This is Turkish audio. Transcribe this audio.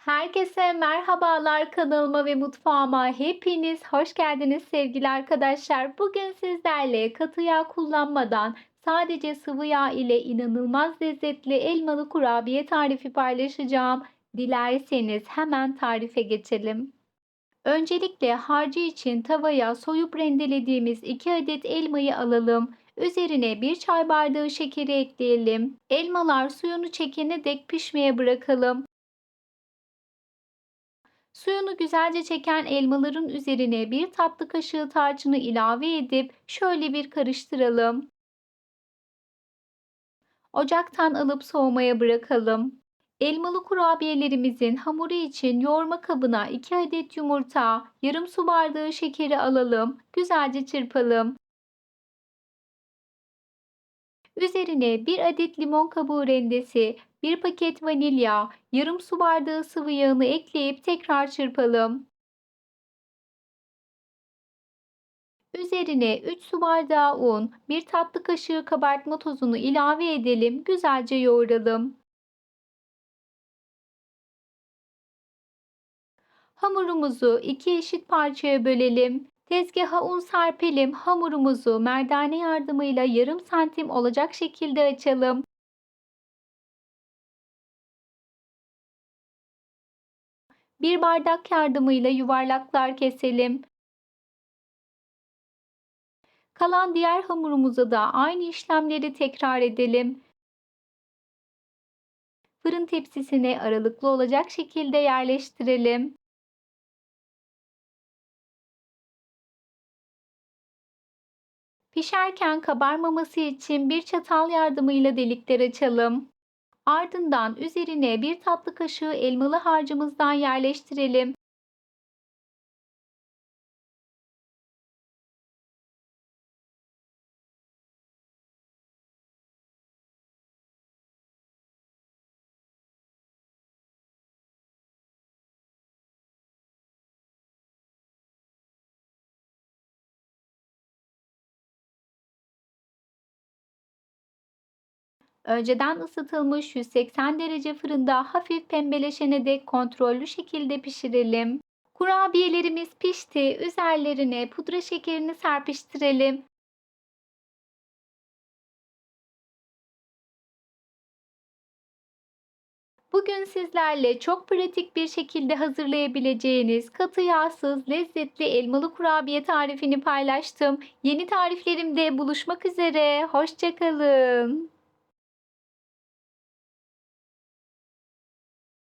Herkese merhabalar kanalıma ve mutfağıma hepiniz hoş geldiniz sevgili arkadaşlar. Bugün sizlerle katı yağ kullanmadan sadece sıvı yağ ile inanılmaz lezzetli elmalı kurabiye tarifi paylaşacağım. Dilerseniz hemen tarife geçelim. Öncelikle harcı için tavaya soyup rendelediğimiz 2 adet elmayı alalım. Üzerine 1 çay bardağı şekeri ekleyelim. Elmalar suyunu çekene dek pişmeye bırakalım. Suyunu güzelce çeken elmaların üzerine bir tatlı kaşığı tarçını ilave edip şöyle bir karıştıralım. Ocaktan alıp soğumaya bırakalım. Elmalı kurabiyelerimizin hamuru için yoğurma kabına 2 adet yumurta, yarım su bardağı şekeri alalım. Güzelce çırpalım. Üzerine 1 adet limon kabuğu rendesi, 1 paket vanilya, yarım su bardağı sıvı yağını ekleyip tekrar çırpalım. Üzerine 3 su bardağı un, 1 tatlı kaşığı kabartma tozunu ilave edelim. Güzelce yoğuralım. Hamurumuzu iki eşit parçaya bölelim. Tezgaha un serpelim. Hamurumuzu merdane yardımıyla yarım santim olacak şekilde açalım. Bir bardak yardımıyla yuvarlaklar keselim. Kalan diğer hamurumuza da aynı işlemleri tekrar edelim. Fırın tepsisine aralıklı olacak şekilde yerleştirelim. Pişerken kabarmaması için bir çatal yardımıyla delikler açalım. Ardından üzerine bir tatlı kaşığı elmalı harcımızdan yerleştirelim. Önceden ısıtılmış 180 derece fırında hafif pembeleşene dek kontrollü şekilde pişirelim. Kurabiyelerimiz pişti. Üzerlerine pudra şekerini serpiştirelim. Bugün sizlerle çok pratik bir şekilde hazırlayabileceğiniz katı yağsız lezzetli elmalı kurabiye tarifini paylaştım. Yeni tariflerimde buluşmak üzere. Hoşçakalın.